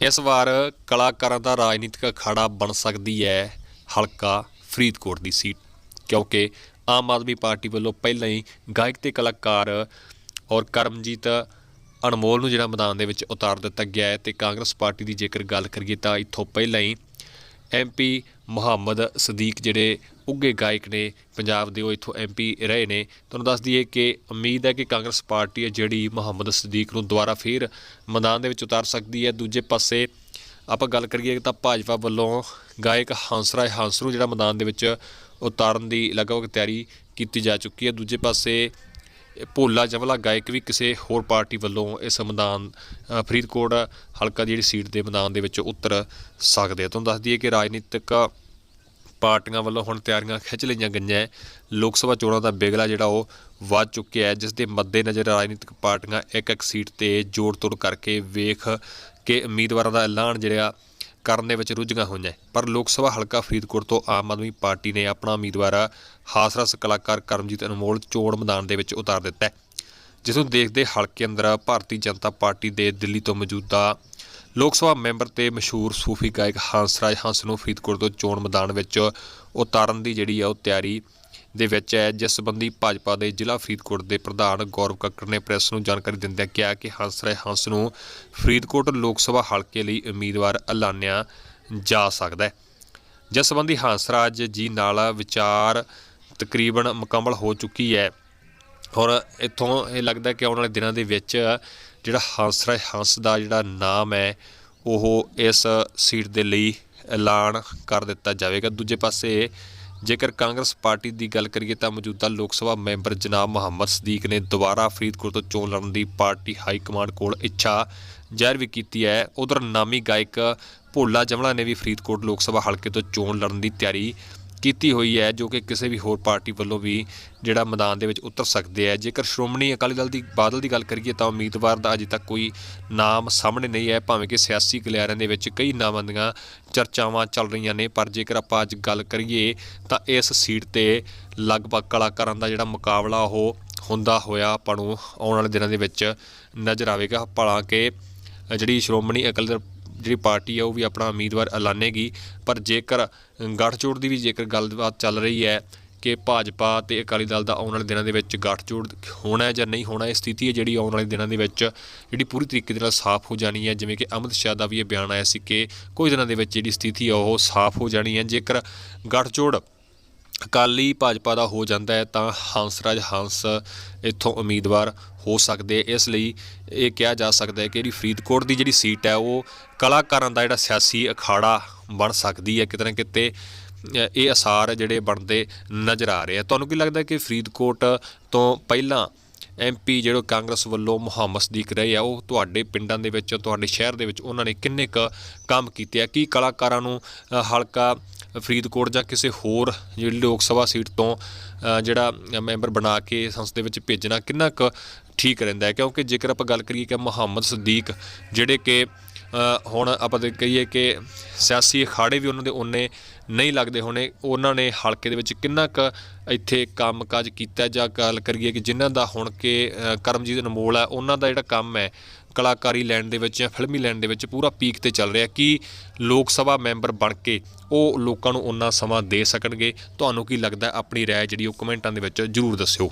ਇਸ ਵਾਰ ਕਲਾਕਾਰਾਂ ਦਾ ਰਾਜਨੀਤਿਕ ਅਖਾੜਾ ਬਣ ਸਕਦੀ ਹੈ ਹਲਕਾ ਫਰੀਦਕੋਟ ਦੀ ਸੀਟ, ਕਿਉਂਕਿ ਆਮ ਆਦਮੀ ਪਾਰਟੀ ਵੱਲੋਂ ਪਹਿਲਾਂ ਹੀ ਗਾਇਕ ਤੇ ਕਲਾਕਾਰ ਔਰ ਕਰਮਜੀਤ ਅਨਮੋਲ ਨੂੰ ਜਿਹੜਾ ਮੈਦਾਨ ਦੇ ਵਿੱਚ ਉਤਾਰ ਦਿੱਤਾ ਗਿਆ ਹੈ ਤੇ ਕਾਂਗਰਸ ਪਾਰਟੀ ਦੀ ਜੇਕਰ ਗੱਲ ਕਰੀਏ ਤਾਂ ਇੱਥੋਂ ਪਹਿਲਾਂ ਹੀ ਐਮਪੀ ਮੁਹੰਮਦ ਸਦੀਕ ਜਿਹੜੇ ਉੱਗੇ ਗਾਇਕ ਨੇ ਪੰਜਾਬ ਦੇ ਉਹ ਇੱਥੋਂ ਐਮਪੀ ਰਹੇ ਨੇ। ਤੁਹਾਨੂੰ ਦੱਸ ਦਈਏ ਕਿ ਉਮੀਦ ਹੈ ਕਿ ਕਾਂਗਰਸ ਪਾਰਟੀ ਹੈ ਜਿਹੜੀ ਮੁਹੰਮਦ ਸਦੀਕ ਨੂੰ ਦੁਬਾਰਾ ਫੇਰ ਮੈਦਾਨ ਦੇ ਵਿੱਚ ਉਤਾਰ ਸਕਦੀ ਹੈ। ਦੂਜੇ ਪਾਸੇ ਆਪਾਂ ਗੱਲ ਕਰੀਏ ਤਾਂ ਭਾਜਪਾ ਵੱਲੋਂ ਗਾਇਕ ਹੰਸਰਾਜ ਹੰਸ ਨੂੰ ਜਿਹੜਾ ਮੈਦਾਨ ਦੇ ਵਿੱਚ ਉਤਾਰਨ ਦੀ ਲਗਭਗ ਤਿਆਰੀ ਕੀਤੀ ਜਾ ਚੁੱਕੀ ਹੈ। ਦੂਜੇ ਪਾਸੇ ਭੋਲਾ ਜਮਲਾ ਗਾਇਕ ਵੀ ਕਿਸੇ ਹੋਰ ਪਾਰਟੀ ਵੱਲੋਂ ਇਸ ਮੈਦਾਨ ਫਰੀਦਕੋਟ ਹਲਕਾ ਦੀ ਜਿਹੜੀ ਸੀਟ ਦੇ ਮੈਦਾਨ ਦੇ ਵਿੱਚ ਉਤਰ ਸਕਦੇ ਆ। ਤੁਹਾਨੂੰ ਦੱਸ ਦਈਏ ਕਿ ਰਾਜਨੀਤਿਕ ਪਾਰਟੀਆਂ ਵੱਲੋਂ ਹੁਣ ਤਿਆਰੀਆਂ ਖਿੱਚ ਲਈਆਂ ਗਈਆਂ ਲੋਕ ਸਭਾ ਚੋਣਾਂ ਦਾ ਬਿਗਲਾ ਜਿਹੜਾ ਉਹ ਵੱਧ ਚੁੱਕਿਆ ਹੈ ਜਿਸ ਦੇ ਮੱਦੇਨਜ਼ਰ ਰਾਜਨੀਤਿਕ ਪਾਰਟੀਆਂ ਇੱਕ ਇੱਕ ਸੀਟ ਤੇ ਜੋੜ ਤੋੜ ਕਰਕੇ ਵੇਖ ਕੇ ਉਮੀਦਵਾਰਾਂ ਦਾ ਐਲਾਨ ਜਿਹੜਾ ਕਰਨ ਦੇ ਵਿੱਚ ਰੁੱਝੀਆਂ ਹੋਈਆਂ ਪਰ ਲੋਕ ਸਭਾ ਹਲਕਾ ਫਰੀਦਕੋਟ ਤੋਂ ਆਮ ਆਦਮੀ ਪਾਰਟੀ ਨੇ ਆਪਣਾ ਉਮੀਦਵਾਰ ਹਾਸਰਸ ਕਲਾਕਾਰ ਕਰਮਜੀਤ ਅਨਮੋਲ ਚੋਣ ਮੈਦਾਨ ਦੇ ਵਿੱਚ ਉਤਾਰ ਦਿੱਤਾ ਜਿਸ ਨੂੰ ਦੇਖਦੇ ਹਲਕੇ ਅੰਦਰ ਭਾਰਤੀ ਜਨਤਾ ਪਾਰਟੀ ਦੇ ਦਿੱਲੀ ਤੋਂ ਮੌਜੂਦਾ ਲੋਕ ਸਭਾ ਮੈਂਬਰ ਤੇ ਮਸ਼ਹੂਰ ਸੂਫੀ ਗਾਇਕ ਹੰਸਰਾਜ ਹੰਸ ਨੂੰ ਫਰੀਦਕੋਟ ਤੋਂ ਚੋਣ ਮੈਦਾਨ ਵਿੱਚ ਉਤਾਰਨ ਦੀ ਜਿਹੜੀ ਆ ਉਹ ਤਿਆਰੀ ਦੇ ਵਿੱਚ ਹੈ। ਜਿਸ ਸੰਬੰਧੀ ਭਾਜਪਾ ਦੇ ਜ਼ਿਲ੍ਹਾ ਫਰੀਦਕੋਟ ਦੇ ਪ੍ਰਧਾਨ ਗੌਰਵ ਕੱਕੜ ਨੇ ਪ੍ਰੈਸ ਨੂੰ ਜਾਣਕਾਰੀ ਦਿੰਦਿਆਂ ਕਿਹਾ ਕਿ ਹੰਸਰਾਜ ਹੰਸ ਨੂੰ ਫਰੀਦਕੋਟ ਲੋਕ ਸਭਾ ਹਲਕੇ ਲਈ ਉਮੀਦਵਾਰ ਐਲਾਨਿਆ ਜਾ ਸਕਦਾ ਹੈ। ਜਿਸ ਸੰਬੰਧੀ ਹੰਸਰਾਜ ਜੀ ਨਾਲ ਵਿਚਾਰ ਤਕਰੀਬਨ ਮੁਕੰਮਲ ਹੋ ਚੁੱਕੀ ਹੈ। ਔਰ ਇੱਥੋਂ ਇਹ ਲੱਗਦਾ ਕਿ ਆਉਣ ਵਾਲੇ ਦਿਨਾਂ ਦੇ ਵਿੱਚ ਜਿਹੜਾ ਹੰਸਰਾਜ ਹੰਸ ਦਾ ਜਿਹੜਾ ਨਾਮ ਹੈ, ਉਹ ਇਸ ਸੀਟ ਦੇ ਲਈ ਐਲਾਨ ਕਰ ਦਿੱਤਾ ਜਾਵੇਗਾ। ਦੂਜੇ ਪਾਸੇ ਜੇਕਰ ਕਾਂਗਰਸ ਪਾਰਟੀ ਦੀ ਗੱਲ ਕਰੀਏ ਤਾਂ ਮੌਜੂਦਾ ਲੋਕ ਸਭਾ ਮੈਂਬਰ ਜਨਾਬ ਮੁਹੰਮਦ ਸਦੀਕ ਨੇ ਦੁਬਾਰਾ ਫਰੀਦਕੋਟ ਤੋਂ ਚੋਣ ਲੜਨ ਦੀ ਪਾਰਟੀ ਹਾਈ ਕਮਾਂਡ ਕੋਲ ਇੱਛਾ ਜ਼ਾਹਿਰ ਵੀ ਕੀਤੀ ਹੈ। ਉਧਰ ਨਾਮੀ ਗਾਇਕ ਭੋਲਾ ਜਮਲਾ ਨੇ ਵੀ ਫਰੀਦਕੋਟ ਲੋਕ ਸਭਾ ਹਲਕੇ ਤੋਂ ਚੋਣ ਲੜਨ ਦੀ ਤਿਆਰੀ ਕੀਤੀ ਹੋਈ ਹੈ, ਜੋ ਕਿ ਕਿਸੇ ਵੀ ਹੋਰ ਪਾਰਟੀ ਵੱਲੋਂ ਵੀ ਜਿਹੜਾ ਮੈਦਾਨ ਦੇ ਵਿੱਚ ਉਤਰ ਸਕਦੇ ਆ ਜੇਕਰ ਸ਼੍ਰੋਮਣੀ ਅਕਾਲੀ ਦਲ ਦੀ, ਬਾਦਲ ਦੀ ਗੱਲ ਕਰੀਏ ਤਾਂ ਉਮੀਦਵਾਰ ਦਾ ਅਜੇ ਤੱਕ ਕੋਈ ਨਾਮ ਸਾਹਮਣੇ ਨਹੀਂ ਹੈ ਭਾਵੇਂ ਕਿ ਸਿਆਸੀ ਗਲਿਆਰਿਆਂ ਦੇ ਵਿੱਚ ਕਈ ਨਾਮਾਂ ਦੀਆਂ ਚਰਚਾਵਾਂ ਚੱਲ ਰਹੀਆਂ ਨੇ, ਪਰ ਜੇਕਰ ਆਪਾਂ ਅੱਜ ਗੱਲ ਕਰੀਏ ਤਾਂ ਇਸ ਸੀਟ ਤੇ ਲਗਭਗ ਕਲਾਕਾਰਾਂ ਦਾ ਜਿਹੜਾ ਮੁਕਾਬਲਾ ਉਹ ਹੁੰਦਾ ਹੋਇਆ ਆਪਾਂ ਨੂੰ ਆਉਣ ਵਾਲੇ ਦਿਨਾਂ ਦੇ ਵਿੱਚ ਨਜ਼ਰ ਆਵੇਗਾ। ਭਲਾ ਕਿ ਜਿਹੜੀ ਸ਼੍ਰੋਮਣੀ ਅਕਾਲੀ ਦਲ ਜਿਹੜੀ ਪਾਰਟੀ ਆ, ਉਹ ਵੀ ਆਪਣਾ ਉਮੀਦਵਾਰ ਐਲਾਨੇਗੀ। ਪਰ ਜੇਕਰ ਗੱਠਜੋੜ ਦੀ ਵੀ ਜੇਕਰ ਗੱਲਬਾਤ ਚੱਲ ਰਹੀ ਹੈ ਕਿ ਭਾਜਪਾ ਤੇ ਅਕਾਲੀ ਦਲ ਦਾ ਆਉਣ ਵਾਲੇ ਦਿਨਾਂ ਦੇ ਵਿੱਚ ਗੱਠਜੋੜ ਹੋਣਾ ਹੈ ਜਾਂ ਨਹੀਂ ਹੋਣਾ, ਇਹ ਸਥਿਤੀ ਹੈ ਜਿਹੜੀ ਆਉਣ ਵਾਲੇ ਦਿਨਾਂ ਦੇ ਵਿੱਚ ਜਿਹੜੀ ਪੂਰੀ ਤਰੀਕੇ ਦੇ ਨਾਲ ਸਾਫ਼ ਹੋ ਜਾਣੀ ਹੈ। ਜਿਵੇਂ ਕਿ ਅਮਿਤ ਸ਼ਾਹ ਦਾ ਵੀ ਇਹ ਬਿਆਨ ਆਇਆ ਸੀ ਕਿ ਕੁਝ ਦਿਨਾਂ ਦੇ ਵਿੱਚ ਜਿਹੜੀ ਸਥਿਤੀ ਆ ਉਹ ਸਾਫ਼ ਹੋ ਜਾਣੀ ਹੈ। ਜੇਕਰ ਗੱਠਜੋੜ ਅਕਾਲੀ ਭਾਜਪਾ ਦਾ ਹੋ ਜਾਂਦਾ ਹੈ, ਤਾਂ ਹੰਸਰਾਜ ਹੰਸ ਇੱਥੋਂ ਉਮੀਦਵਾਰ ਹੋ ਸਕਦੇ ਇਸ ਲਈ ਇਹ ਕਿਹਾ ਜਾ ਸਕਦਾ ਹੈ ਕਿ ਜਿਹੜੀ ਫਰੀਦਕੋਟ ਦੀ ਜਿਹੜੀ ਸੀਟ ਹੈ, ਉਹ ਕਲਾਕਾਰਾਂ ਦਾ ਜਿਹੜਾ ਸਿਆਸੀ ਅਖਾੜਾ ਬਣ ਸਕਦੀ ਹੈ। ਕਿਤੇ ਨਾ ਕਿਤੇ ਇਹ ਅਸਾਰ ਜਿਹੜੇ ਬਣਦੇ ਨਜ਼ਰ ਆ ਰਹੇ ਆ ਤੁਹਾਨੂੰ ਕੀ ਲੱਗਦਾ ਕਿ ਫਰੀਦਕੋਟ ਤੋਂ ਪਹਿਲਾਂ ਐਮਪੀ ਜਿਹੜੇ ਕਾਂਗਰਸ ਵੱਲੋਂ ਮੁਹੰਮਦ ਸਦੀਕ ਰਹੇ ਆ, ਉਹ ਤੁਹਾਡੇ ਪਿੰਡਾਂ ਦੇ ਵਿੱਚ, ਤੁਹਾਡੇ ਸ਼ਹਿਰ ਦੇ ਵਿੱਚ ਉਹਨਾਂ ਨੇ ਕਿੰਨੇ ਕ ਕੰਮ ਕੀਤੇ ਆ? ਕੀ ਕਲਾਕਾਰਾਂ ਨੂੰ ਹਲਕਾ ਫਰੀਦਕੋਟ ਜਾਂ ਕਿਸੇ ਹੋਰ ਜਿਹੜੀ ਲੋਕ ਸਭਾ ਸੀਟ ਤੋਂ ਜਿਹੜਾ ਮੈਂਬਰ ਬਣਾ ਕੇ ਸੰਸਦ ਦੇ ਵਿੱਚ ਭੇਜਣਾ ਕਿੰਨਾ ਕੁ ਠੀਕ ਰਹਿੰਦਾ ਹੈ? ਕਿਉਂਕਿ ਜੇਕਰ ਆਪਾਂ ਗੱਲ ਕਰੀਏ ਕਿ ਮੁਹੰਮਦ ਸਦੀਕ ਜਿਹੜੇ ਕਿ ਹੁਣ ਆਪਾਂ ਦੇ ਕਹੀਏ ਕਿ ਸਿਆਸੀ ਅਖਾੜੇ ਵੀ ਉਹਨਾਂ ਦੇ ਉਹਨੇ ਨਹੀਂ ਲੱਗਦੇ ਹੋਣੇ, ਉਹਨਾਂ ਨੇ ਹਲਕੇ ਦੇ ਵਿੱਚ ਕਿੰਨਾ ਕੁ ਇੱਥੇ ਕੰਮਕਾਜ ਕੀਤਾ ਜਾਂ ਗੱਲ ਕਰੀਏ ਕਿ ਜਿਨ੍ਹਾਂ ਦਾ ਹੁਣ ਕਿ ਕਰਮਜੀਤ ਅਨਮੋਲ ਹੈ ਉਹਨਾਂ ਦਾ ਜਿਹੜਾ ਕੰਮ ਹੈ ਕਲਾਕਾਰੀ ਲੈਣ ਦੇ ਵਿੱਚ ਜਾਂ ਫਿਲਮੀ ਲੈਣ ਦੇ ਵਿੱਚ ਪੂਰਾ ਪੀਕ ਤੇ ਚੱਲ ਰਿਹਾ ਕਿ ਲੋਕ ਸਭਾ ਮੈਂਬਰ ਬਣ ਕੇ ਉਹ ਲੋਕਾਂ ਨੂੰ ਉਹਨਾਂ ਸਮਾਂ ਦੇ ਸਕਣਗੇ। ਤੁਹਾਨੂੰ ਕੀ ਲੱਗਦਾ ਆਪਣੀ ਰਾਏ ਜਿਹੜੀ ਉਹ ਕਮੈਂਟਾਂ ਦੇ ਵਿੱਚ ਜਰੂਰ ਦੱਸਿਓ।